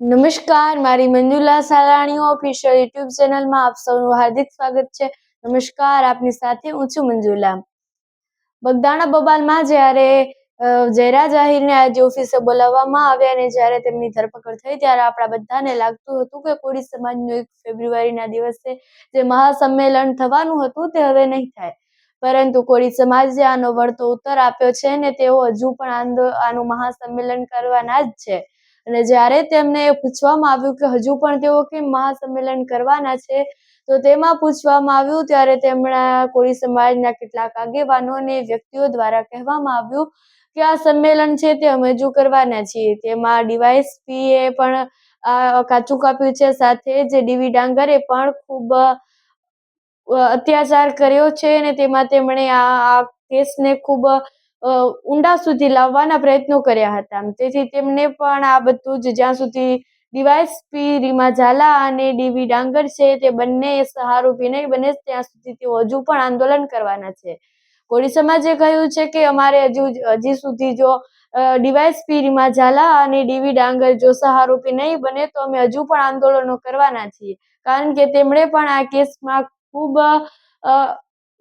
નમસ્કાર, મારી Manjula Salani official YouTube ચેનલમાં આપ સૌનું હાર્દિક સ્વાગત છે. નમસ્કાર, આપની સાથે હું છું મંજુલા. બગદાણા બબાલમાં જ્યારે જયરા જાહીરને આજે ઓફિસે બોલાવવામાં આવ્યા અને જ્યારે તેમની ધરપકડ થઈ ત્યારે આપણા બધાને લાગતું હતું કે કોળી સમાજનું એક ફેબ્રુઆરીના દિવસે જે મહાસંમેલન થવાનું હતું તે હવે નહીં થાય. પરંતુ કોળી સમાજે આનો વળતો ઉત્તર આપ્યો છે ને તેઓ હજુ પણ આંદો, આનું મહાસંમેલન કરવાના જ છે. અને જ્યારે તેમને પૂછવામાં આવ્યું કે હજુ પણ તેઓ કેમ મહાસંમેલન કરવાના છે, તો તેમાં પૂછવામાં આવ્યું, ત્યારે તેમના કોળી સમાજના કેટલાક આગેવાનો અને વ્યક્તિઓ દ્વારા કહેવામાં આવ્યું કે આ સંમેલન છે તે અમે હજુ કરવાના છીએ. તેમાં ડીવાયસપીએ પણ આ કાચું કાપ્યું છે, સાથે જે ડીવી ડાંગરે પણ ખૂબ અત્યાચાર કર્યો છે અને તેમાં તેમણે આ કેસને ખૂબ ઊંડા સુધી લાવવાના પ્રયત્નો કર્યા હતા. તેથી તેમને પણ આ બધું જ જ્યાં સુધી ડીવાયસપી રીમા ઝાલા અને ડીવી ડાંગર છે તે બંને સહારોપી નહીં બને ત્યાં સુધી તેઓ હજુ પણ આંદોલન કરવાના છે. કોળી સમાજે કહ્યું છે કે અમારે હજુ હજી સુધી જો ડીવાયસપી રીમા ઝાલા અને ડીવી ડાંગર જો સહારોપી નહીં બને તો અમે હજુ પણ આંદોલનો કરવાના છીએ. કારણ કે તેમણે પણ આ કેસમાં ખૂબ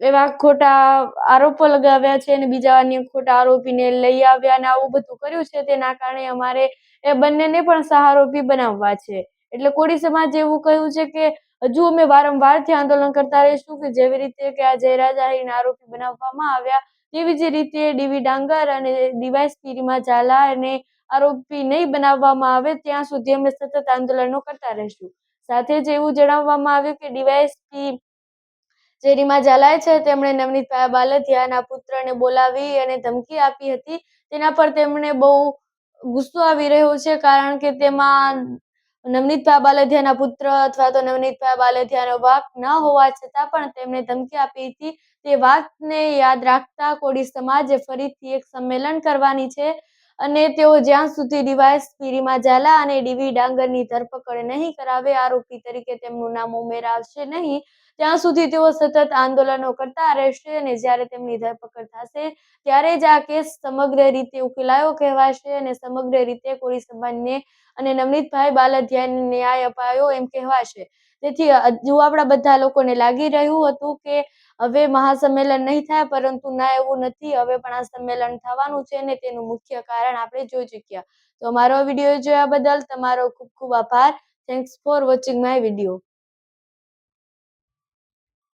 એવા ખોટા આરોપો લગાવ્યા છે અને બીજા અન્ય ખોટા આરોપીને લઈ આવ્યા અને આવું બધું કર્યું છે તેના કારણે અમારે એ બંનેને પણ સહારોપી બનાવવા છે. એટલે કોળી સમાજ એવું કહ્યું છે કે, હજુ અમે વારંવારથી આંદોલન કરતા રહીશું કે જેવી રીતે કે આ જયરાજા એના આરોપી બનાવવામાં આવ્યા, તેવી જ રીતે ડીવી ડાંગર અને ડીવાયસપી પીરીમાં ઝાલા અને આરોપી નહીં બનાવવામાં આવે, ત્યાં સુધી અમે સતત આંદોલનો કરતા રહીશું. સાથે જ એવું જણાવવામાં આવ્યું કે ડીવાયએસપી જે રીમા ઝાલાએ છે. તેમણે નવનીતભાઈ બાલધિયાના પુત્રને બોલાવી અને ધમકી આપી હતી. તેના પર તેમણે બહુ ગુસ્સો આવી રહ્યો છે કારણ કે તેમાં નવનીતભાઈ બાલધિયાના પુત્ર અથવા તો નવનીતભાઈ બાલધિયાનો વાક ન હોવા છતાં પણ તેમણે ધમકી આપી હતી. તે વાતને યાદ રાખતા કોળી સમાજે ફરીથી એક સંમેલન કરવાની છે. અને તેઓ જ્યાં સુધી ડિવાઇસ રીમા ઝાલા અને ડીવી ડાંગરની ધરપકડ નહીં કરાવે, આરોપી તરીકે તેમનું નામ ઉમેરાશે નહીં. ત્યાં સુધી તેઓ સતત આંદોલનો કરતા રહેશે અને જ્યારે તેમની ધરપકડ થશે, ત્યારે જ આ કેસ સમગ્ર રીતે ઉકેલાયો કહેવાશે અને સમગ્ર રીતે કોળી સમાજને અને નવનીતભાઈ બાલધિયાને ન્યાય અપાયો એમ કહેવાશે. તેથી હજુ આપણા બધા લોકોને લાગી રહ્યું હતું કે હવે મહાસંમેલન નહીં થાય, પરંતુ ના એવું નથી. હવે પણ આ સંમેલન થવાનું છે ને તેનું મુખ્ય કારણ આપણે જોઈ ચૂક્યા. તો મારો વીડિયો જોયા બદલ તમારો ખૂબ ખૂબ આભાર. Thanks for watching my video